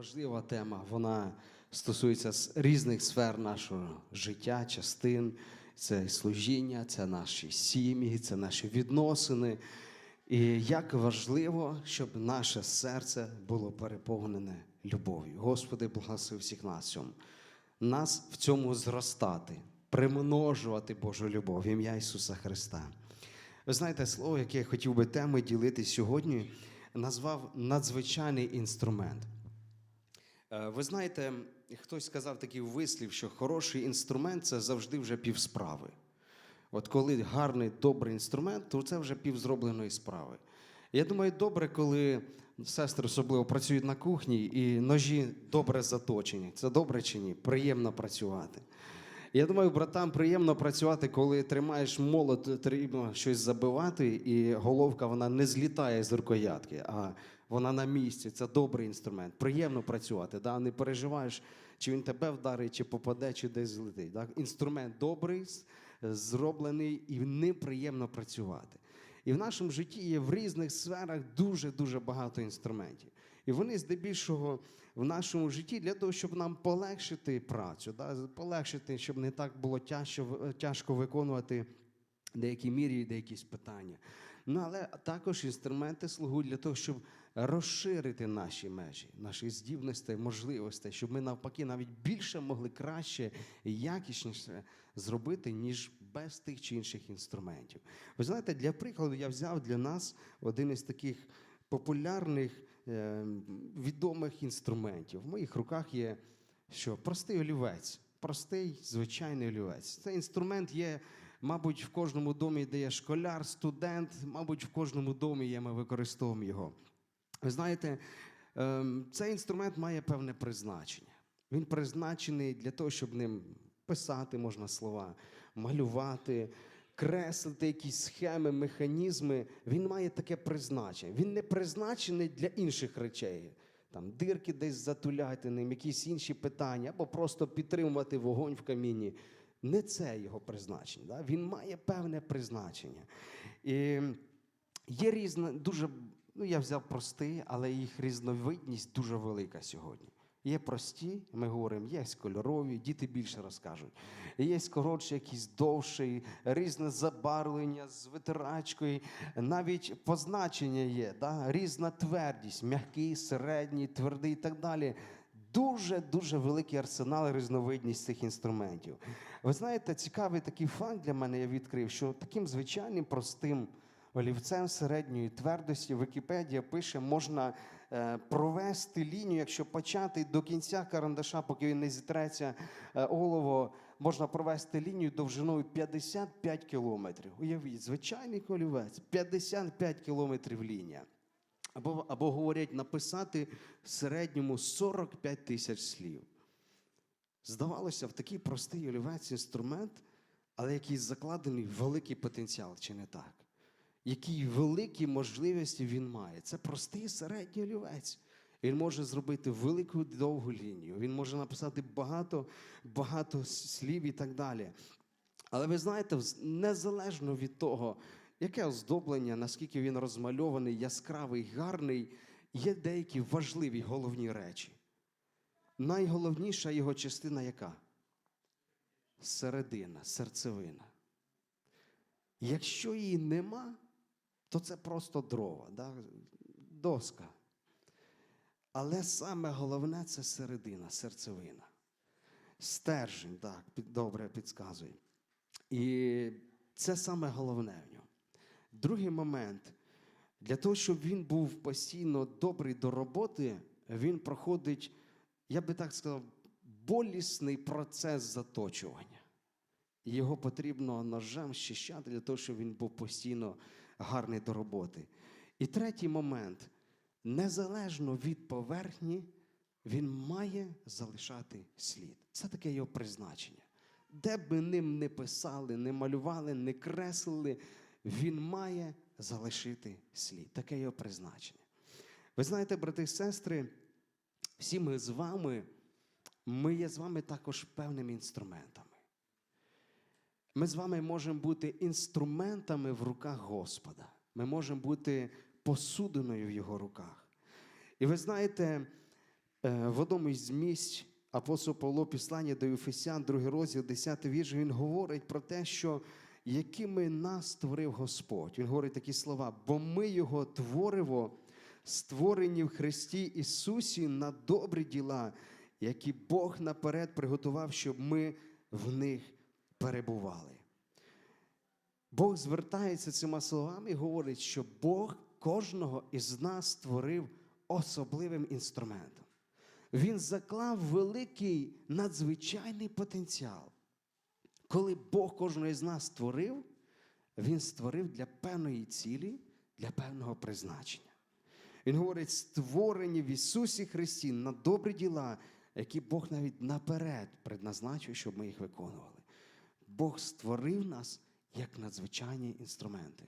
важлива тема. Вона стосується різних сфер нашого життя, частин. Це служіння, це наші сім'ї, це наші відносини. І як важливо, щоб наше серце було переповнене любов'ю. Господи, благослови всіх нас цьому. Нас в цьому зростати, примножувати Божу любов ім'я Ісуса Христа. Ви знаєте, слово, яке я хотів би теми ділити сьогодні, назвав надзвичайний інструмент. Е, Ви знаєте, хтось сказав такий вислів, що хороший інструмент це завжди вже півсправи. От коли гарний, добрий інструмент, то це вже півзробленої справи. Я думаю, добре, коли сестри особливо працюють на кухні і ножі добре заточені. Це добре чи ні? Приємно працювати. Я думаю, братам приємно працювати, коли тримаєш молот, потрібно щось забивати, і головка вона не злітає з рукоятки, а вона на місці. Це добрий інструмент. Приємно працювати. Да? Не переживаєш, чи він тебе вдарить, чи попаде, чи десь злетить. Да? Інструмент добрий, зроблений, і ним приємно працювати. І в нашому житті є в різних сферах дуже-дуже багато інструментів. І вони здебільшого в нашому житті для того, щоб нам полегшити працю, да, полегшити, щоб не так було тяжко, тяжко виконувати деякі мірі, деякі питання. Ну, але також інструменти слугують для того, щоб розширити наші межі, наші здібності, можливостей, щоб ми навпаки навіть більше могли краще і якісніше зробити, ніж без тих чи інших інструментів. Ви знаєте, для прикладу я взяв для нас один із таких популярних е, відомих інструментів. В моїх руках є що простий олівець, простий звичайний олівець. Цей інструмент є, мабуть, в кожному домі, де є школяр, студент, мабуть, в кожному домі є, ми використовуємо його. Ви знаєте, ем, цей інструмент має певне призначення. Він призначений для того, щоб ним писати можна слова, малювати, креслити якісь схеми, механізми. Він має таке призначення. Він не призначений для інших речей. Там дирки десь затуляти ним, якісь інші питання, або просто підтримувати вогонь в каміні. Не це його призначення. Да? Він має певне призначення. І Є різна, дуже, ну я взяв простий, але їх різновидність дуже велика сьогодні. Є прості, ми говоримо, є кольорові, діти більше розкажуть. Є коротші, якісь довші, різне забарвлення з витирачкою, навіть позначення є, да? різна твердість, м'який, середній, твердий і так далі. Дуже дуже великий арсенал і різновидність цих інструментів. Ви знаєте, цікавий такий факт для мене я відкрив, що таким звичайним простим олівцем середньої твердості Вікіпедія пише, можна е, провести лінію, якщо почати до кінця карандаша, поки він не зітреться е, олово, можна провести лінію довжиною 55 кілометрів. Уявіть, звичайний олівець, 55 кілометрів лінія. Або, або говорять, написати в середньому 45 тисяч слів. Здавалося, в такий простий олівець інструмент, але який закладений великий потенціал, чи не так? Які великі можливості він має. Це простий середній олівець. Він може зробити велику довгу лінію, він може написати багато, багато слів і так далі. Але ви знаєте, незалежно від того, яке оздоблення, наскільки він розмальований, яскравий, гарний, є деякі важливі головні речі. Найголовніша його частина яка? Середина, серцевина. Якщо її нема, то це просто дрова, да? доска. Але саме головне це середина, серцевина. Стержень, так, добре підказує. І це саме головне в ньому. Другий момент. Для того, щоб він був постійно добрий до роботи, він проходить, я би так сказав, болісний процес заточування. Його потрібно ножем щищати для того, щоб він був постійно гарний до роботи. І третій момент: незалежно від поверхні, він має залишати слід. Це таке його призначення. Де би ним не писали, не малювали, не креслили, він має залишити слід. Таке його призначення. Ви знаєте, брати і сестри, всі ми з вами, ми є з вами також певними інструментами. Ми з вами можемо бути інструментами в руках Господа. Ми можемо бути посудиною в Його руках. І ви знаєте, Е, В одному із місць апостол Павло Післання до Ефесян, другий розділ, 10 вірш, він говорить про те, що якими нас створив Господь. Він говорить такі слова: бо ми Його твориво, створені в Христі Ісусі на добрі діла, які Бог наперед приготував, щоб ми в них перебували. Бог звертається цими словами і говорить, що Бог кожного із нас створив особливим інструментом. Він заклав великий надзвичайний потенціал. Коли Бог кожного із нас створив, Він створив для певної цілі, для певного призначення. Він говорить, створені в Ісусі Христі на добрі діла, які Бог навіть наперед предназначив, щоб ми їх виконували. Бог створив нас як надзвичайні інструменти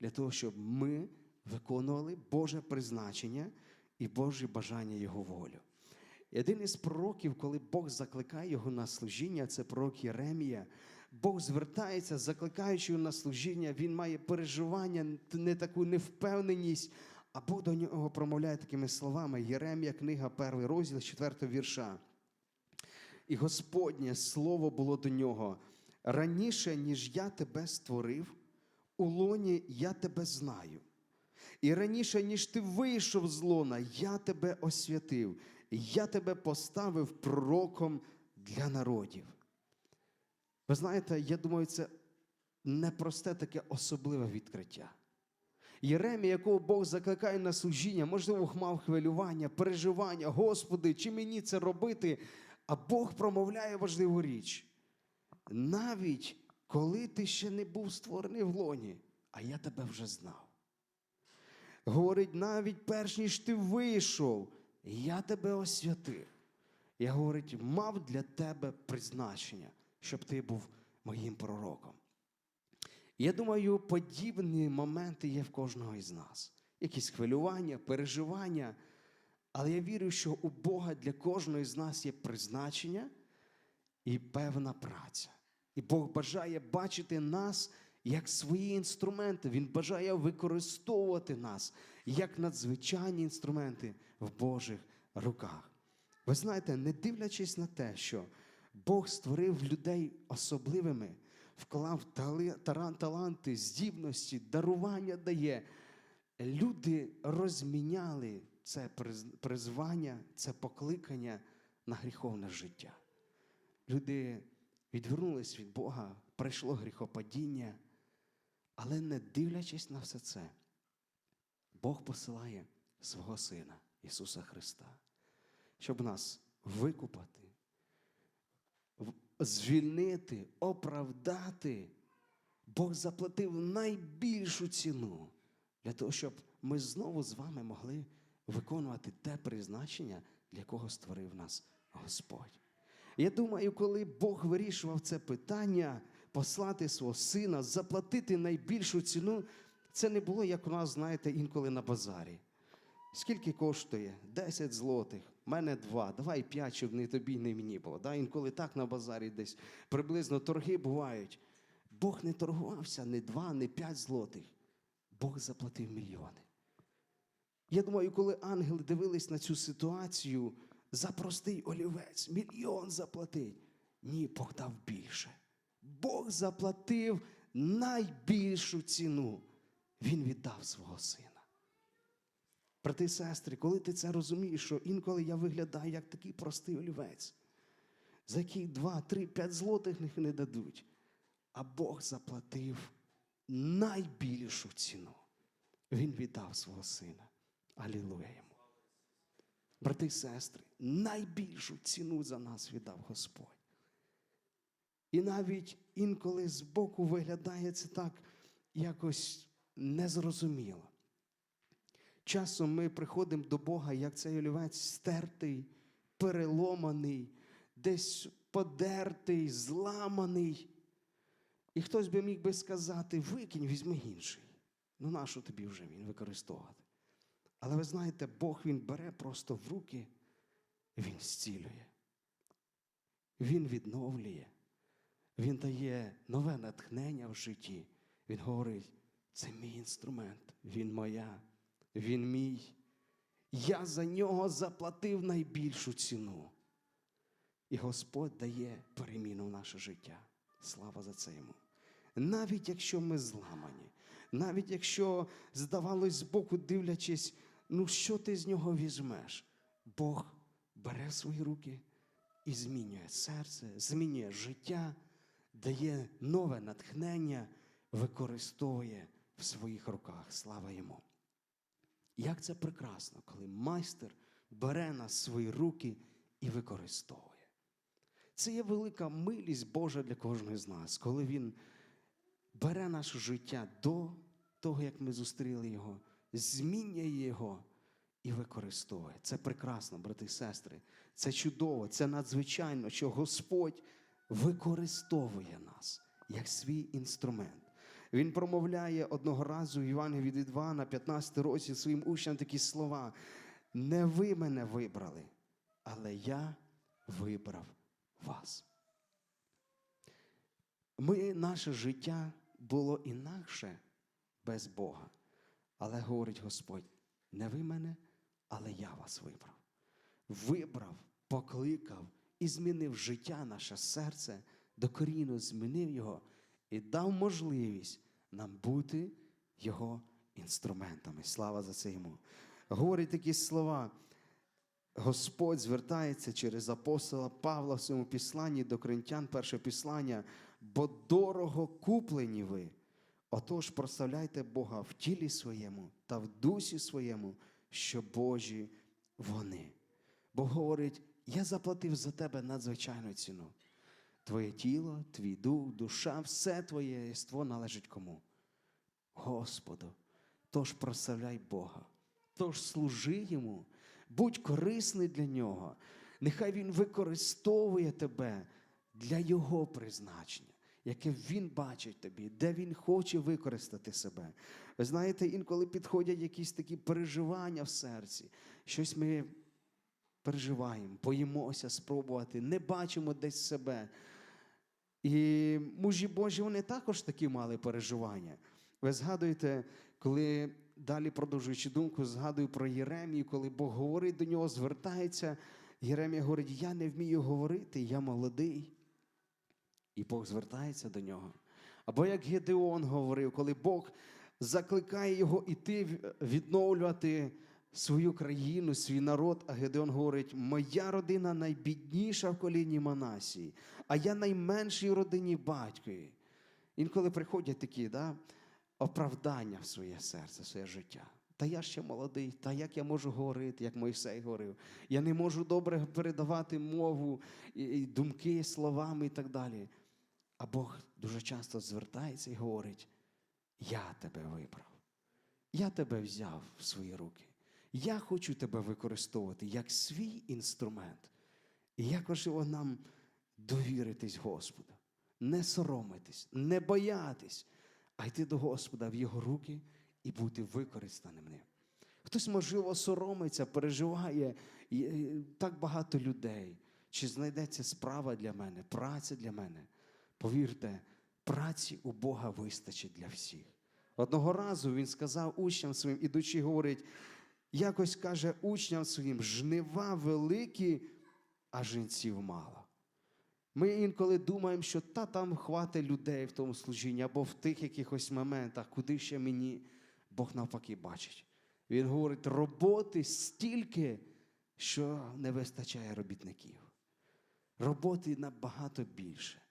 для того, щоб ми виконували Боже призначення і Божі бажання Його волю. І один із пророків, коли Бог закликає його на служіння, це пророк Єремія. Бог звертається, закликаючи його на служіння, він має переживання, не таку невпевненість, а Бог до нього промовляє такими словами. Єремія, книга, перший розділ, 4 вірша. І Господнє слово було до нього. Раніше, ніж я тебе створив, у лоні я тебе знаю. І раніше, ніж ти вийшов з лона, я тебе освятив, я тебе поставив пророком для народів. Ви знаєте, я думаю, це непросте таке особливе відкриття. Єремія, якого Бог закликає на служіння, можливо, мав хвилювання, переживання, Господи, чи мені це робити? А Бог промовляє важливу річ. Навіть коли ти ще не був створений в лоні, а я тебе вже знав. Говорить, навіть перш ніж ти вийшов, я тебе освятив. Я говорить, мав для тебе призначення, щоб ти був моїм пророком. Я думаю, подібні моменти є в кожного із нас. Якісь хвилювання, переживання. Але я вірю, що у Бога для кожного з нас є призначення і певна праця. І Бог бажає бачити нас як свої інструменти. Він бажає використовувати нас як надзвичайні інструменти в Божих руках. Ви знаєте, не дивлячись на те, що Бог створив людей особливими, вклав таланти, здібності, дарування дає. Люди розміняли це призвання, це покликання на гріховне життя. Люди відвернулись від Бога, прийшло гріхопадіння, але не дивлячись на все це, Бог посилає свого Сина Ісуса Христа, щоб нас викупати, звільнити, оправдати. Бог заплатив найбільшу ціну для того, щоб ми знову з вами могли виконувати те призначення, для якого створив нас Господь. Я думаю, коли Бог вирішував це питання, послати свого сина, заплатити найбільшу ціну, це не було, як у нас, знаєте, інколи на базарі. Скільки коштує? 10 злотих. Мене два. Давай п'ять, щоб не тобі, не мені було. Да? Інколи так на базарі десь приблизно торги бувають. Бог не торгувався не два, не п'ять злотих. Бог заплатив мільйони. Я думаю, коли ангели дивились на цю ситуацію, за простий олівець, мільйон заплатить. Ні, Бог дав більше. Бог заплатив найбільшу ціну. Він віддав свого сина. Брати і сестри, коли ти це розумієш, що інколи я виглядаю як такий простий олівець, за який два, три, п'ять злотих них не дадуть. А Бог заплатив найбільшу ціну. Він віддав свого сина. Алілуя. Брати і сестри, найбільшу ціну за нас віддав Господь. І навіть інколи збоку виглядає це так якось незрозуміло. Часом ми приходимо до Бога, як цей олівець стертий, переломаний, десь подертий, зламаний. І хтось би міг би сказати, викинь, візьми інший. Ну, нащо тобі вже він використовувати? Але ви знаєте, Бог він бере просто в руки, він зцілює. Він відновлює, він дає нове натхнення в житті. Він говорить, це мій інструмент, він моя, він мій. Я за нього заплатив найбільшу ціну. І Господь дає переміну в наше життя. Слава за це йому. Навіть якщо ми зламані, навіть якщо, здавалось, збоку дивлячись, ну що ти з нього візьмеш? Бог бере свої руки і змінює серце, змінює життя, дає нове натхнення, використовує в своїх руках. Слава йому. Як це прекрасно, коли майстер бере нас свої руки і використовує. Це є велика милість Божа для кожного з нас, коли Він бере наше життя до того, як ми зустріли його, змінює його і використовує. Це прекрасно, брати і сестри. Це чудово, це надзвичайно, що Господь використовує нас як свій інструмент. Він промовляє одного разу в Івангелії від Івана, 15 розділ своїм учням такі слова: не ви мене вибрали, але я вибрав вас. Ми, наше життя було інакше без Бога. Але говорить Господь, не ви мене, але я вас вибрав. Вибрав, покликав і змінив життя, наше серце, докорінно змінив його і дав можливість нам бути його інструментами. Слава за це йому. Говорить такі слова. Господь звертається через апостола Павла в своєму післанні до коринтян, перше післання, бо дорого куплені ви. Отож, прославляйте Бога в тілі своєму та в дусі своєму, що Божі вони. Бог говорить: я заплатив за тебе надзвичайну ціну. Твоє тіло, твій дух, душа, все твоє єство належить кому? Господу. Тож прославляй Бога, тож служи йому, будь корисний для нього. Нехай Він використовує тебе для Його призначення, яке Він бачить тобі, де Він хоче використати себе. Ви знаєте, інколи підходять якісь такі переживання в серці, щось ми переживаємо, боїмося спробувати, не бачимо десь себе. І мужі Божі вони також такі мали переживання. Ви згадуєте, коли далі продовжуючи думку, згадую про Єремію, коли Бог говорить до нього, звертається. Єремія говорить: Я не вмію говорити, я молодий. І Бог звертається до нього. Або як Гедеон говорив, коли Бог закликає його іти відновлювати свою країну, свій народ, а Гедеон говорить: Моя родина найбідніша в коліні Манасії, а я найменший в родині батькові. Інколи приходять такі да, оправдання в своє серце, в своє життя. Та я ще молодий, та як я можу говорити, як Мойсей говорив. Я не можу добре передавати мову, і- думки словами і так далі. А Бог дуже часто звертається і говорить: Я тебе вибрав, я тебе взяв в свої руки. Я хочу тебе використовувати як свій інструмент. І як важливо нам довіритись Господу, не соромитись, не боятись, а йти до Господа в Його руки і бути використаним ним. Хтось, можливо, соромиться, переживає так багато людей. Чи знайдеться справа для мене, праця для мене? Повірте, праці у Бога вистачить для всіх. Одного разу він сказав учням своїм, ідучи, говорить, якось каже учням своїм: жнива великі, а жінців мало. Ми інколи думаємо, що та там хватить людей в тому служінні або в тих якихось моментах, куди ще мені Бог навпаки бачить. Він говорить, роботи стільки, що не вистачає робітників. Роботи набагато більше.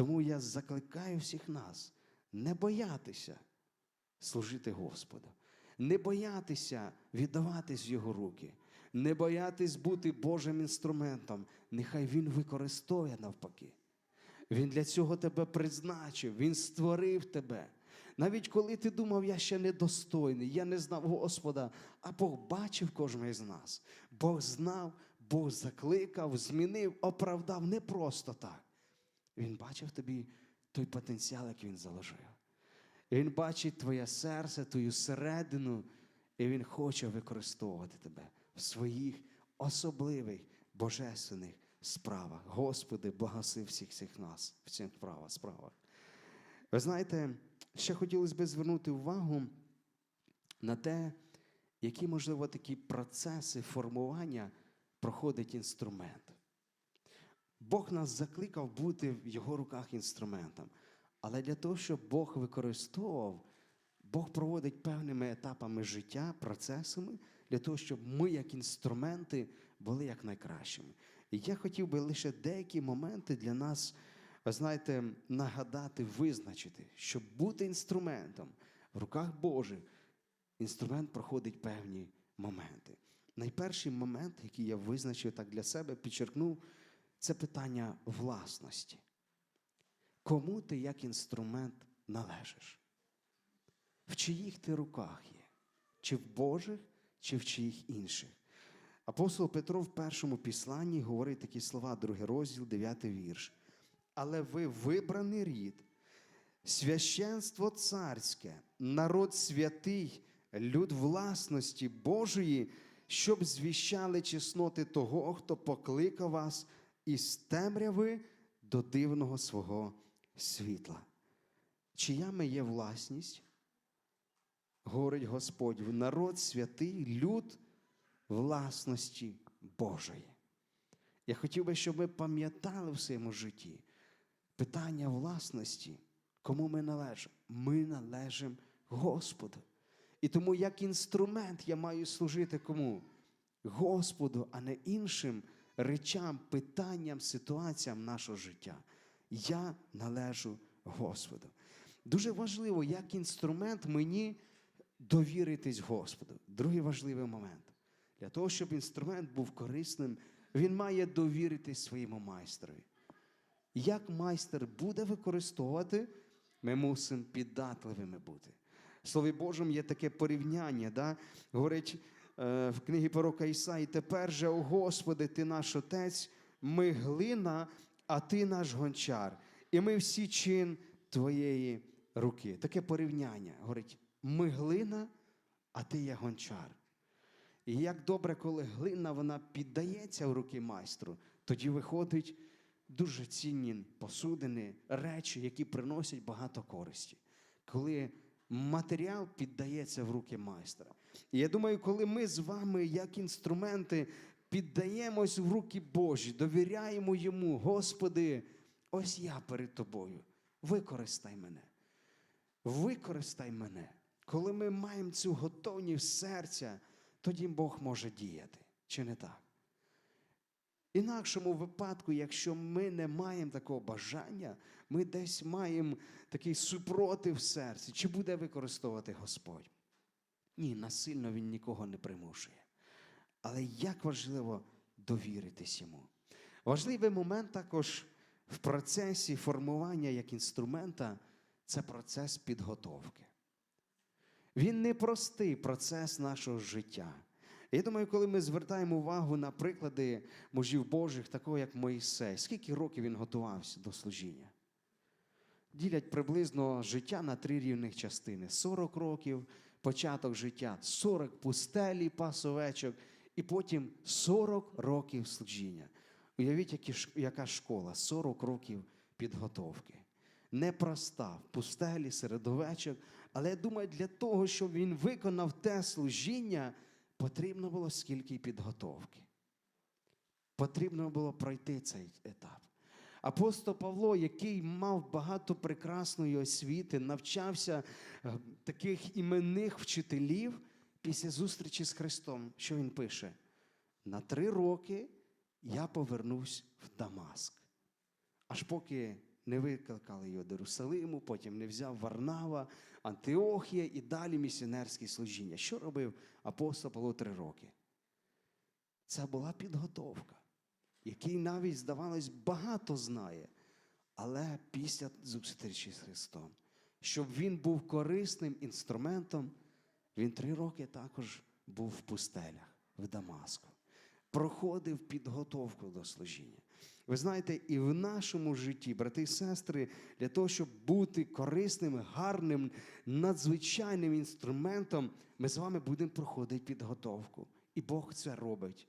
Тому я закликаю всіх нас не боятися служити Господу, не боятися віддаватись в Його руки, не боятись бути Божим інструментом. Нехай Він використовує навпаки. Він для цього тебе призначив, Він створив тебе. Навіть коли ти думав, я ще недостойний, я не знав Господа, а Бог бачив кожного з нас. Бог знав, Бог закликав, змінив, оправдав не просто так. Він бачив тобі той потенціал, який він заложив. Він бачить твоє серце, твою середину, і Він хоче використовувати тебе в своїх особливих божественних справах. Господи, благослови всіх всіх нас в цих справах. Ви знаєте, ще хотілося б звернути увагу на те, які, можливо, такі процеси формування проходить інструмент. Бог нас закликав бути в його руках інструментом. Але для того, щоб Бог використовував, Бог проводить певними етапами життя, процесами, для того, щоб ми, як інструменти, були як найкращими. І я хотів би лише деякі моменти для нас, знаєте, нагадати, визначити, щоб бути інструментом в руках Божих, інструмент проходить певні моменти. Найперший момент, який я визначив так для себе, підчеркнув, це питання власності. Кому ти як інструмент належиш? В чиїх ти руках є? Чи в Божих, чи в чиїх інших? Апостол Петро в першому післанні говорить такі слова, другий розділ, дев'ятий вірш. Але ви вибраний рід, священство царське, народ святий, люд власності Божої, щоб звіщали чесноти того, хто покликав вас із темряви до дивного свого світла. Чия ми є власність? Говорить Господь, в народ святий, люд власності Божої. Я хотів би, щоб ми пам'ятали в своєму житті питання власності, кому ми належимо. Ми належимо Господу. І тому як інструмент я маю служити кому? Господу, а не іншим речам, питанням, ситуаціям нашого життя. Я належу Господу. Дуже важливо, як інструмент мені довіритись Господу. Другий важливий момент. Для того, щоб інструмент був корисним, він має довіритись своєму майстрові. Як майстер буде використовувати, ми мусимо піддатливими бути. В Слові Божому є таке порівняння, да? говорить в книгі пророка Ісаї, тепер же, о Господи, Ти наш Отець, ми глина, а Ти наш гончар, і ми всі чин Твоєї руки. Таке порівняння. Говорить, ми глина, а Ти є гончар. І як добре, коли глина вона піддається в руки майстру, тоді виходить дуже цінні посудини, речі, які приносять багато користі. Коли матеріал піддається в руки майстра. І я думаю, коли ми з вами, як інструменти, піддаємось в руки Божі, довіряємо йому, Господи, ось я перед тобою. Використай мене. Використай мене. Коли ми маємо цю готовність серця, тоді Бог може діяти. Чи не так? Інакшому випадку, якщо ми не маємо такого бажання, ми десь маємо такий супротив серці, чи буде використовувати Господь? Ні, насильно Він нікого не примушує. Але як важливо довіритись йому. Важливий момент також в процесі формування як інструмента це процес підготовки. Він непростий процес нашого життя. Я думаю, коли ми звертаємо увагу на приклади мужів Божих, такого як Моїсей, скільки років він готувався до служіння? Ділять приблизно життя на три рівних частини: 40 років, початок життя, 40 пустелі, пас овечок, і потім 40 років служіння. Уявіть, яка школа, 40 років підготовки. Непроста в пустелі серед овечок, але я думаю, для того, щоб він виконав те служіння, потрібно було скільки підготовки. Потрібно було пройти цей етап. Апостол Павло, який мав багато прекрасної освіти, навчався е, таких іменних вчителів після зустрічі з Христом, що він пише? На три роки я повернусь в Дамаск. Аж поки не викликали його до Єрусалиму, потім не взяв Варнава, Антиохія і далі місіонерське служіння. Що робив апостол Павло три роки? Це була підготовка, який навіть, здавалось, багато знає, але після зустрічі з Христом, щоб він був корисним інструментом, він три роки також був в пустелях, в Дамаску, проходив підготовку до служіння. Ви знаєте, і в нашому житті, брати і сестри, для того, щоб бути корисним, гарним, надзвичайним інструментом, ми з вами будемо проходити підготовку. І Бог це робить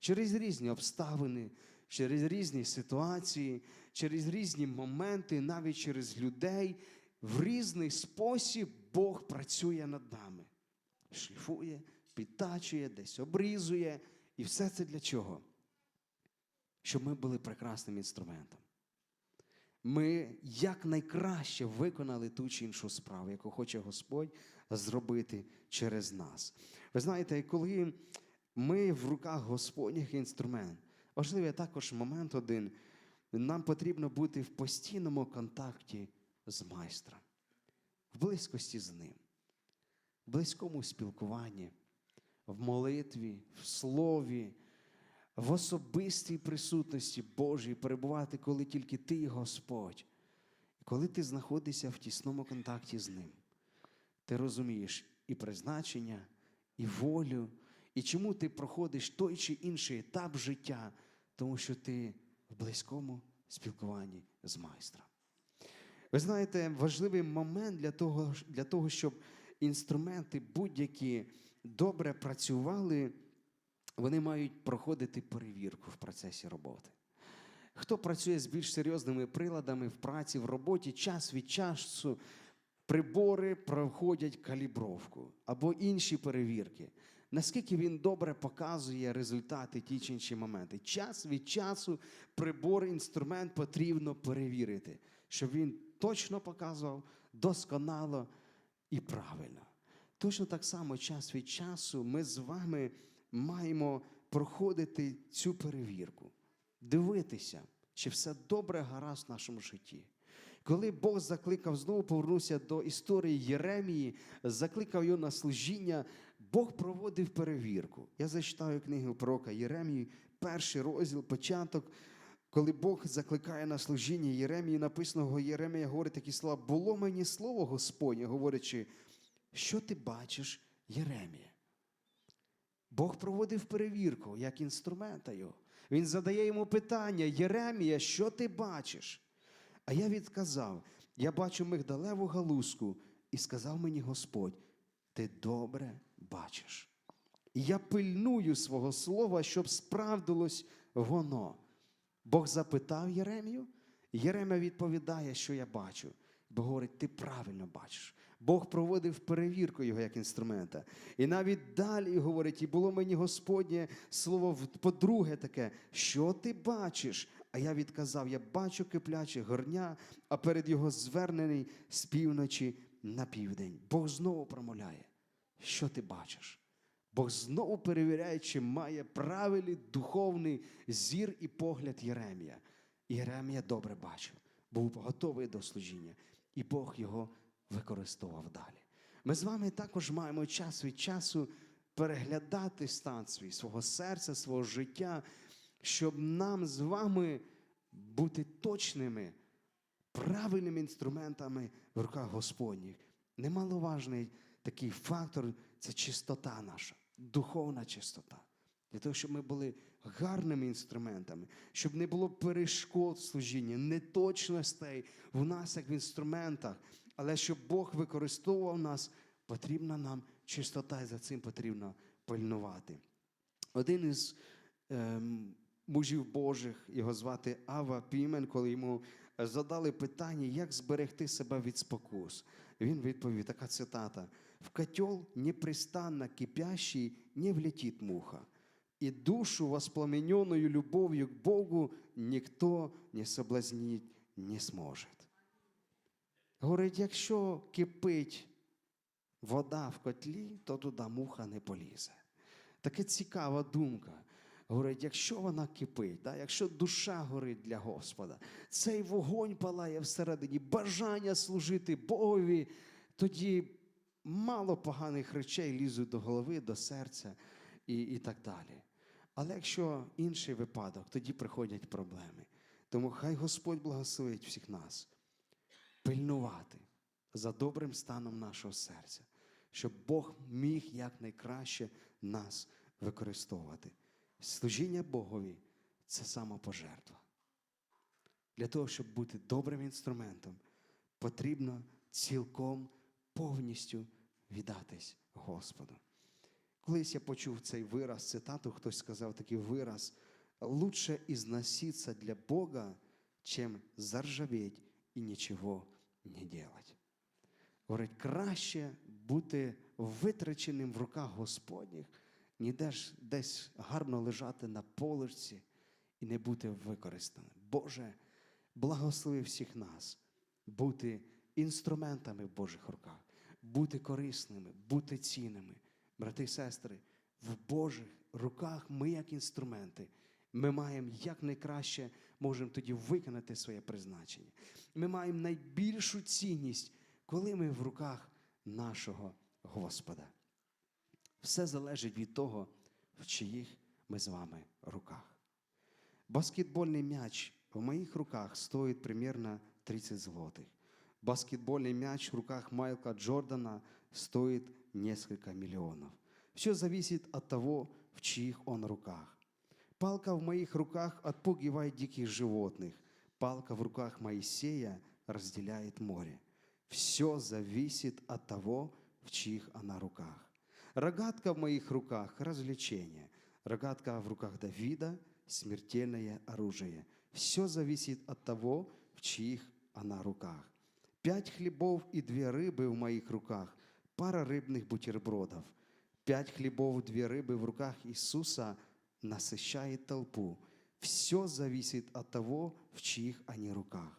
через різні обставини, через різні ситуації, через різні моменти, навіть через людей. В різний спосіб Бог працює над нами, шліфує, підтачує, десь обрізує. І все це для чого? Щоб ми були прекрасним інструментом. Ми якнайкраще виконали ту чи іншу справу, яку хоче Господь зробити через нас. Ви знаєте, коли ми в руках Господніх інструмент, важливий також момент один, нам потрібно бути в постійному контакті з майстром, в близькості з ним, в близькому спілкуванні, в молитві, в слові, в особистій присутності Божій перебувати, коли тільки ти Господь. Коли ти знаходишся в тісному контакті з Ним, ти розумієш і призначення, і волю, і чому ти проходиш той чи інший етап життя, тому що ти в близькому спілкуванні з майстром. Ви знаєте, важливий момент для того, для того щоб інструменти будь-які добре працювали, вони мають проходити перевірку в процесі роботи. Хто працює з більш серйозними приладами в праці, в роботі, час від часу прибори проходять калібровку або інші перевірки. Наскільки він добре показує результати ті чи інші моменти. Час від часу прибор, інструмент потрібно перевірити, щоб він точно показував досконало і правильно. Точно так само час від часу ми з вами маємо проходити цю перевірку, дивитися, чи все добре гаразд в нашому житті. Коли Бог закликав, знову повернувся до історії Єремії, закликав його на служіння, Бог проводив перевірку. Я зачитаю книгу пророка Єремії, перший розділ, початок. Коли Бог закликає на служіння Єремії, написано, Єремія говорить такі слова: було мені слово Господнє, говорячи, що ти бачиш, Єремія? Бог проводив перевірку як інструмента його. Він задає йому питання: Єремія, що ти бачиш? А я відказав: я бачу мигдалеву галузку, і сказав мені Господь: ти добре бачиш. Я пильную свого слова, щоб справдилось воно. Бог запитав Єремію, Єремія відповідає, що я бачу. Бо говорить, ти правильно бачиш. Бог проводив перевірку його як інструмента. І навіть далі говорить, і було мені Господнє слово по-друге таке, що ти бачиш? А я відказав: я бачу кипляче горня, а перед його звернений з півночі на південь. Бог знову промовляє, що ти бачиш? Бог знову перевіряє, чи має правильний духовний зір і погляд Єремія. Єремія добре бачив, був готовий до служіння, і Бог його використовував далі. Ми з вами також маємо час від часу переглядати стан свій, свого серця, свого життя, щоб нам з вами бути точними, правильними інструментами в руках Господніх. Немаловажний такий фактор це чистота наша, духовна чистота. Для того, щоб ми були гарними інструментами, щоб не було перешкод в служінні, неточностей в нас, як в інструментах, але щоб Бог використовував нас, потрібна нам чистота, і за цим потрібно пильнувати. Один із ем, мужів Божих, його звати Ава Пімен, коли йому задали питання, як зберегти себе від спокус. Він відповів: така цитата: в котел непрестанно кипящий не влетит муха, и душу, воспламененную любовью к Богу, никто не соблазнить не сможет. Говорить, якщо кипить вода в котлі, то туди муха не полізе. Така цікава думка. Говорить, якщо вона кипить, да, якщо душа горить для Господа, цей вогонь палає всередині, бажання служити Богові, тоді мало поганих речей лізуть до голови, до серця і, і так далі. Але якщо інший випадок, тоді приходять проблеми. Тому хай Господь благословить всіх нас пильнувати за добрим станом нашого серця, щоб Бог міг якнайкраще нас використовувати. Служіння Богові це самопожертва. Для того, щоб бути добрим інструментом, потрібно цілком повністю віддатись Господу. Колись я почув цей вираз, цитату, хтось сказав такий вираз: лучше износиться для Бога, чем заржаветь и ничего не делать. говорить, краще бути витраченим в руках Господніх, ніж десь гарно лежати на поличці і не бути використаним. Боже, благослови всіх нас бути інструментами в Божих руках, бути корисними, бути цінними. Брати і сестри, в Божих руках ми як інструменти. Ми маємо якнайкраще можемо тоді виконати своє призначення. Ми маємо найбільшу цінність, коли ми в руках нашого Господа. Все залежить від того, в чиїх ми з вами руках. Баскетбольный мяч в моих руках стоит примерно 30 злотых. Баскетбольный мяч в руках Майкла Джордана стоит несколько миллионов. Все зависит от того, в чьих он руках. Палка в моих руках отпугивает диких животных. Палка в руках Моисея разделяет море. Все зависит от того, в чьих она руках. Рогатка в моих руках – развлечение. Рогатка в руках Давида – смертельное оружие. Все зависит от того, в чьих она руках. Пять хлебов и две рыбы в моих руках, пара рыбных бутербродов. Пять хлебов, две рыбы в руках Иисуса насыщает толпу. Все зависит от того, в чьих они руках.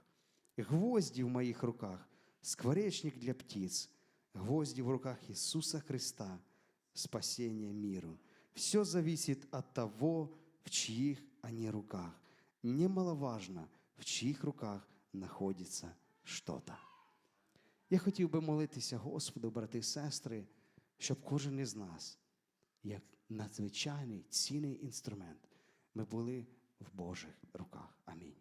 Гвозди в моих руках, скворечник для птиц, гвозди в руках Иисуса Христа, спасение миру. Все зависит от того, в чьих они руках. Немаловажно, в чьих руках знаходиться что-то. Я хотів би молитися Господу, брати і сестри, щоб кожен із нас, як надзвичайний цінний інструмент, ми були в Божих руках. Амінь.